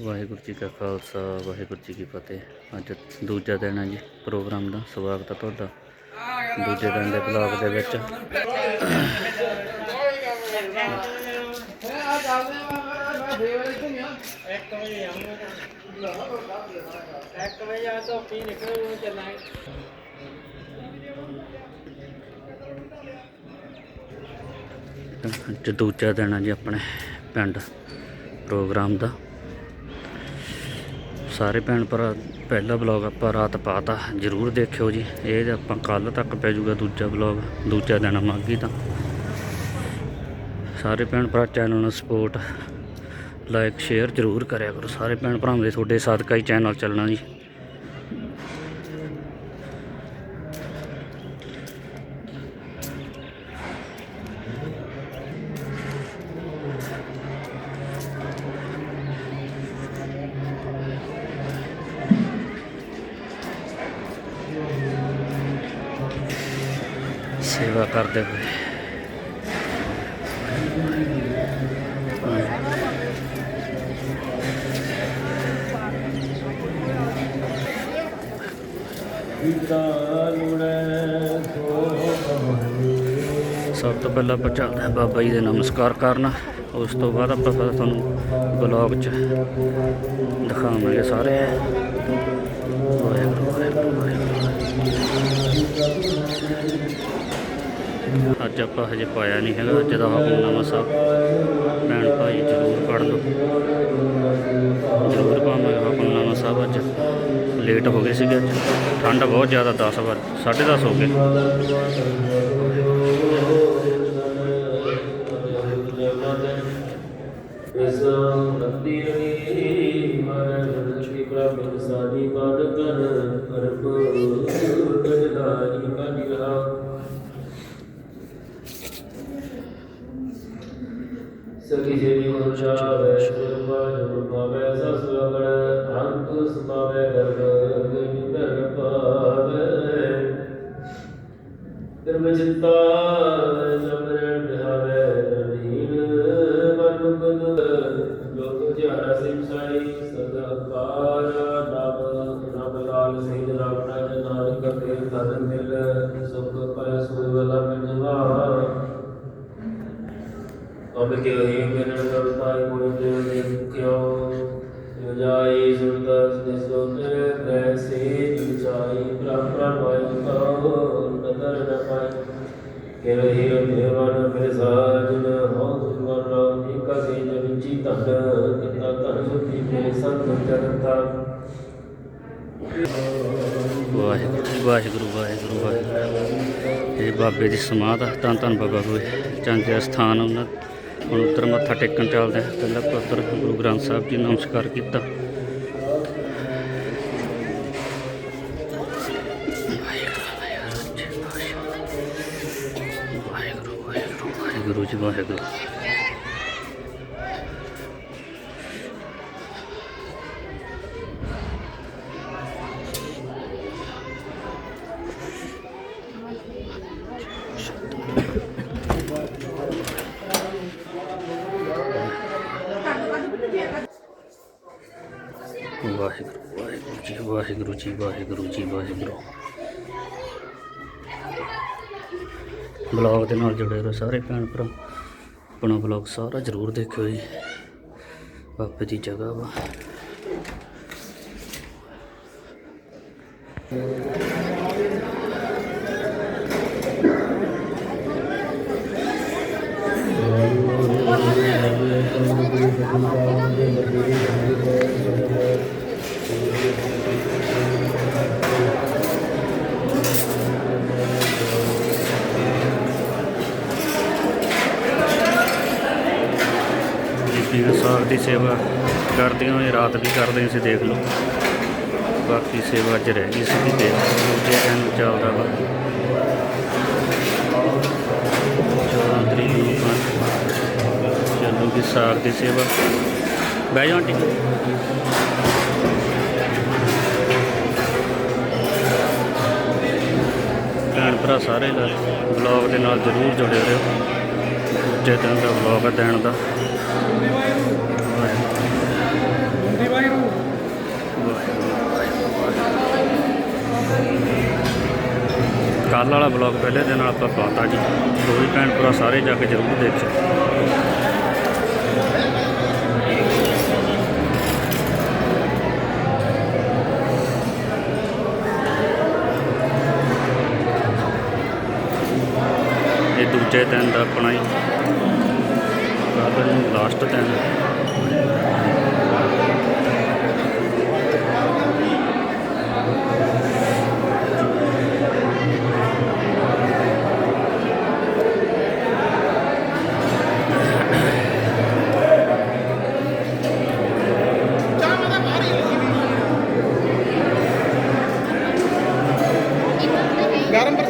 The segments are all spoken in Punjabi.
ਵਾਹਿਗੁਰੂ ਜੀ ਕਾ ਖਾਲਸਾ, ਵਾਹਿਗੁਰੂ ਜੀ ਕੀ ਫਤਿਹ। ਅੱਜ ਦੂਜਾ ਦਿਨ ਹੈ ਜੀ, ਪ੍ਰੋਗਰਾਮ ਦਾ, ਸਵਾਗਤ ਹੈ ਤੁਹਾਡਾ। ਦੂਜੇ ਦਿਨ ਦੇ ਬਲੌਗ ਦੇ ਵਿੱਚ। ਅੱਜ ਦੂਜਾ ਦਿਨ ਹੈ ਜੀ ਆਪਣੇ ਪਿੰਡ ਪ੍ਰੋਗਰਾਮ ਦਾ। ਸਾਰੇ ਭੈਣ ਭਰਾ, ਪਹਿਲਾ ਬਲੌਗ ਆਪਾਂ ਰਾਤ ਪਾਤਾ, ਜਰੂਰ ਦੇਖਿਓ ਜੀ। ਇਹ ਆਪਾਂ ਕੱਲ ਤੱਕ ਪੈ ਜਾਊਗਾ ਦੂਜਾ ਬਲੌਗ ਦੂਜਾ ਦਿਨ ਆ ਤਾਂ। ਸਾਰੇ ਭੈਣ ਭਰਾ ਚੈਨਲ ਨੂੰ ਸਪੋਰਟ ਲਾਈਕ ਸ਼ੇਅਰ ਜਰੂਰ ਕਰਿਆ ਕਰੋ। ਸਾਰੇ ਭੈਣ ਭਰਾਵਾਂ ਦੇ ਤੁਹਾਡੇ ਸਦਕਾ ਹੀ ਚੈਨਲ ਚੱਲਣਾ ਜੀ। ਸੇਵਾ ਕਰਦੇ ਪਏ ਸਭ ਤੋਂ ਪਹਿਲਾਂ ਆਪਾਂ ਚੱਲਦੇ ਹਾਂ ਬਾਬਾ ਜੀ ਦੇ ਨਮਸਕਾਰ ਕਰਨ। ਉਸ ਤੋਂ ਬਾਅਦ ਆਪਾਂ ਤੁਹਾਨੂੰ ਬਲੌਗ 'ਚ ਦਿਖਾਵਾਂਗੇ ਸਾਰੇ ਵਾਹਿਗੁਰੂ ਵਾਹਿਗੁਰੂ ਵਾਹਿਗੁਰੂ ਅੱਜ ਆਪਾਂ ਹਜੇ ਪਾਇਆ ਨਹੀਂ ਹੈਗਾ, ਅੱਜ ਦਾ ਹੁਕਮਨਾਮਾ ਸਾਹਿਬ ਭੈਣ ਭਾਈ ਜ਼ਰੂਰ ਪੜ੍ਹ ਲਓ ਜ਼ਰੂਰ ਪਾਵਾਂਗੇ ਹੁਕਮਨਾਮਾ ਸਾਹਿਬ ਅੱਜ ਲੇਟ ਹੋ ਗਏ ਸੀਗੇ, ਅੱਜ। ਠੰਡ ਬਹੁਤ ਜ਼ਿਆਦਾ 10 ਵਜੇ 10:30 ਹੋ ਗਏ। ਸਕੀ सत्य नरसिंह साई सरदार नव नव लाल सिंह रावणा नानक देव धन दिल सब पर सूर्य वाला मिलवा अब के ही मेरे सब पाई गुण देव क्यों जाई सुंदर निसुंदर कैसे जाई ब्रह्म भाई को नदर न पाई केवल ही देवन प्रसाद न हो मरो ਸਾਜਨ ਹੋ ਤੁਮਨ ਰਾਮ ਏਕਾ ਸੰਤ ਜਗਤਾ ਵਾਹਿਗੁਰੂ ਜੀ, ਵਾਹਿਗੁਰੂ ਵਾਹਿਗੁਰੂ ਵਾਹਿਗੁਰੂ ਇਹ ਬਾਬੇ ਦੀ ਸਮਾਧ ਆ ਧੰਨ ਧੰਨ ਬਾਬਾ ਹੋਏ ਚੰਗੇ ਸਥਾਨ ਉਹਨਾਂ ਹੁਣ ਉੱਤਰ ਮੱਥਾ ਟੇਕਣ ਚੱਲਦੇ ਹਾਂ ਪਹਿਲਾਂ ਆਪਾਂ ਗੁਰੂ ਗ੍ਰੰਥ ਸਾਹਿਬ ਜੀ ਨਮਸਕਾਰ ਕੀਤਾ। ਵਾਹਿਗੁਰੂ ਵਾਹਿਗੁਰੂ। ਵਾਹਿਗੁਰੂ ਜੀ ਵਾਹਿਗੁਰੂ। ਵਾਹਿਗੁਰੂ ਵਾਹਿਗੁਰੂ ਜੀ ਵਾਹਿਗੁਰੂ ਜੀ ਵਾਹਿਗੁਰੂ ਜੀ। ਵਾਹਿਗੁਰੂ ਬਲੌਗ ਦੇ ਨਾਲ ਜੁੜੇ ਰਹੋ ਸਾਰੇ ਭੈਣ ਭਰਾ। ਆਪਣਾ ਬਲੌਗ ਸਾਰਾ ਜ਼ਰੂਰ ਦੇਖਿਓ ਜੀ। ਬਾਬੇ ਦੀ ਜਗ੍ਹਾ ਵਾ। ਦੀ ਸੇਵਾ ਕਰਦੀਆਂ ਹੋਏ ਰਾਤ ਵੀ ਕਰਦੇ ਸੀ ਦੇਖ ਲਓ। ਬਾਕੀ ਸੇਵਾ ਅੱਜ ਰਹਿ ਗਈ ਸੀ ਦੇਖ ਲਓ ਦੂਜੇ ਦਿਨ ਚੱਲਦਾ ਵਾ। 14 ਤਰੀਕ ਨੂੰ ਆਪਾਂ ਚੱਲੂਗੀ ਸਾਗ ਦੀ ਸੇਵਾ। ਬਹਿ ਜਾਓ ਆਂਟੀ। ਭੈਣ ਭਰਾ ਸਾਰੇ ਬਲੌਗ ਦੇ ਨਾਲ ਜ਼ਰੂਰ ਜੁੜੇ ਰਹੋ। ਦੂਜੇ ਦਿਨ ਦਾ ਬਲੌਗ ਹੈ ਦੇਣ ਦਾ। ਕੱਲ ਵਾਲਾ ਬਲੌਗ ਪਹਿਲੇ ਦਿਨ ਆਪਾਂ ਪਾਤਾ ਜੀ। ਦੋ ਭੈਣ ਭਰਾ ਸਾਰੇ ਜਾ ਕੇ ਜ਼ਰੂਰ ਦੇਖੋ ਇਹ ਦੂਜੇ ਦਿਨ ਦਾ ਆਪਣਾ ਹੀ। ਕੱਲ੍ਹ ਨੂੰ ਲਾਸਟ ਦਿਨ।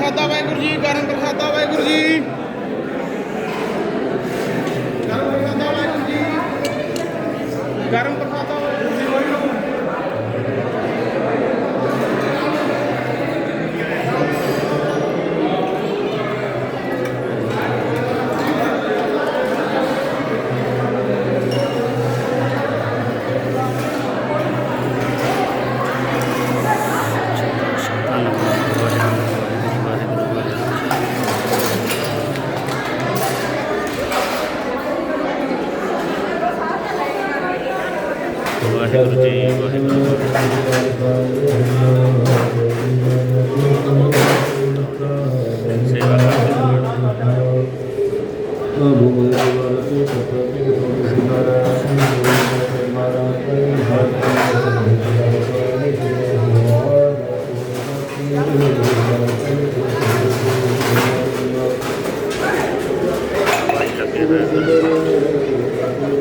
ਪ੍ਰਸਾਦਾ ਵਾਹਿਗੁਰੂ ਜੀ ਗਰਮ ਪ੍ਰਸਾਦਾ ਵਾਹਿਗੁਰੂ ਜੀ ਗਰਮ ਪ੍ਰਸਾਦਾ ਵਾਹਿਗੁਰੂ ਜੀ ਗਰਮ ਪ੍ਰਸਾਦਾ ਵਾਹਿਗੁਰੂ ਜੀ ਵਾਹਿਗੁਰੂ ਧੰਨਵਾਦ ਵਾਹਿਗੁਰੂ ਵਾਹਿਗੁਰੂ ਵਾਹਿਗੁਰੂ ਵਾਹਿਗੁਰੂ ਜੀ ਵਾਹਿਗੁਰੂ ਸੇਵਾ ਕਰਦੇ ਭਾਈ ਲੱਗੇ ਹੋਏ ਹਨ।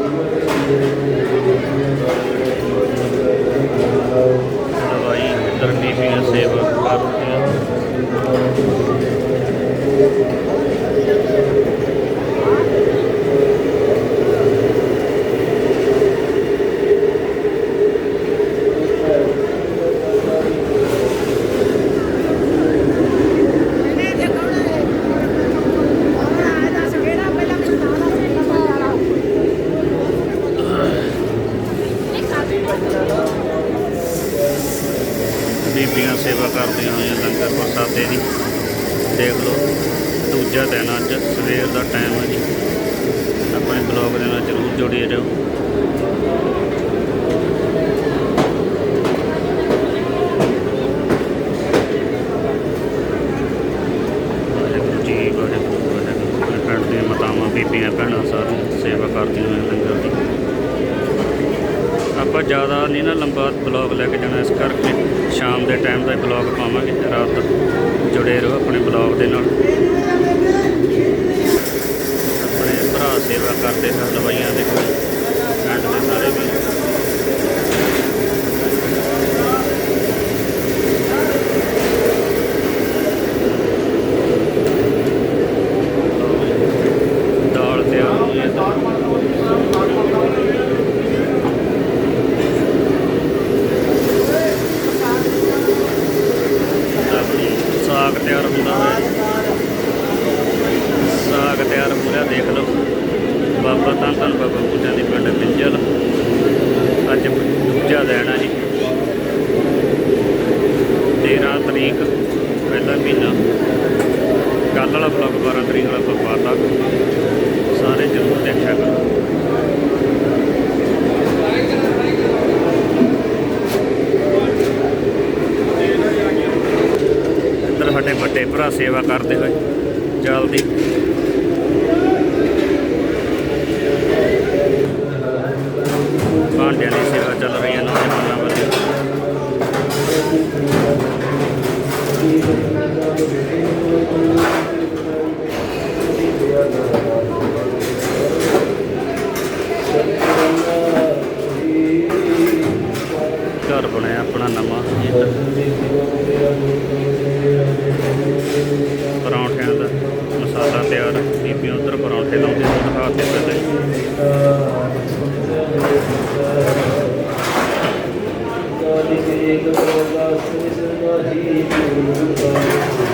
ਦਵਾਈ ਇੱਧਰ ਬੀਬੀਆਂ ਸੇਵਾ ਕਰਦੀਆਂ ਬੀਬੀਆਂ ਸੇਵਾ ਕਰਦੀਆਂ ਹੋਈਆਂ ਲੰਗਰ ਪ੍ਰਸਾਦੇ ਦੀ ਦੇਖ ਲਓ, ਦੂਜਾ ਦਿਨ ਅੱਜ, ਸਵੇਰ ਦਾ ਟਾਈਮ ਹੈ ਜੀ। ਆਪਣੇ ਬਲੌਗ ਦੇ ਨਾਲ ਜ਼ਰੂਰ ਜੁੜੇ ਰਹੋ। ਵਾਹਿਗੁਰੂ ਜੀ, ਵਾਹਿਗੁਰੂ ਵਾਹਿਗੁਰੂ ਆਪਣੇ ਪਿੰਡ ਦੀਆਂ ਮਾਤਾਵਾਂ, ਬੀਬੀਆਂ, ਭੈਣਾਂ ਸਾਰੀਆਂ ਸੇਵਾ ਕਰਦੀਆਂ ਹੋਈਆਂ ਲੰਗਰ ਦੀ। ਆਪਾਂ ਜ਼ਿਆਦਾ ਨਹੀਂ ਨਾ ਲੰਬਾ ਬਲੌਗ ਲੈ ਕੇ ਜਾਣਾ, ਇਸ ਕਰਕੇ ਸ਼ਾਮ ਦੇ ਟਾਈਮ ਦਾ ਬਲੌਗ ਪਾਵਾਂਗੇ, ਰਾਤ ਦਾ ਜੁੜੇ ਰਹੋ ਆਪਣੇ ਬਲੌਗ ਦੇ ਨਾਲ। ਆਪਣੇ ਭਰਾ ਸੇਵਾ ਕਰਦੇ ਹਨ, ਦਵਾਈਆਂ ਦੇ ਪਿੰਡ ਦੇ ਸਾਰੇ ਵੀ ਦਾਲ ਤਿਆਰ ਹੋਈ ਹੈ ਤਾਂ ਆਪਣੀ ਸਾਗ ਤਿਆਰ ਹੁੰਦਾ ਹੋਇਆ ਸਾਗ ਤਿਆਰ ਹੋ ਰਿਹਾ ਦੇਖ ਲਓ ਬਾਬਾ ਤਾਂ ਧੰਨ ਬਾਬਾ ਬੁੱਢਾ ਦੇ ਪਿੰਡ ਪਿੰਜਲ ਅੱਜ ਦੂਜਾ ਦਿਨ ਆ ਜੀ 13 ਤਰੀਕ, ਪਹਿਲਾ ਮਹੀਨਾ। ਕੱਲ ਵਾਲਾ ਬਲੌਗ 12 ਤਰੀਕ ਵਾਲਾ ਆਪਾਂ ਪਾਤਾ। ਸਾਰੇ ਜ਼ਰੂਰ ਦੇਖਿਆ ਕਰੋ। ਇੱਧਰ ਸਾਡੇ ਵੱਡੇ ਭਰਾ ਸੇਵਾ ਕਰਦੇ ਹੋਏ, ਜਲਦੀ। ਘਰ ਬਣਿਆ ਆਪਣਾ ਨਵਾਂ ਇੱਧਰ ਪਰੌਂਠਿਆਂ ਦਾ ਮਸਾਲਾ ਤਿਆਰ, ਬੀਬੀ ਉਧਰ ਪਰੌਂਠੇ ਲਾਉਂਦੇ ਨੇ ਦਿਖਾਤੇ ਪਹਿਲੇ ਕਾਲੀ ਇੱਕ ਪ੍ਰਕਾਸ਼ ਸਿਰ ਮਾਹੀ ਗੁਰੂ ਦਾ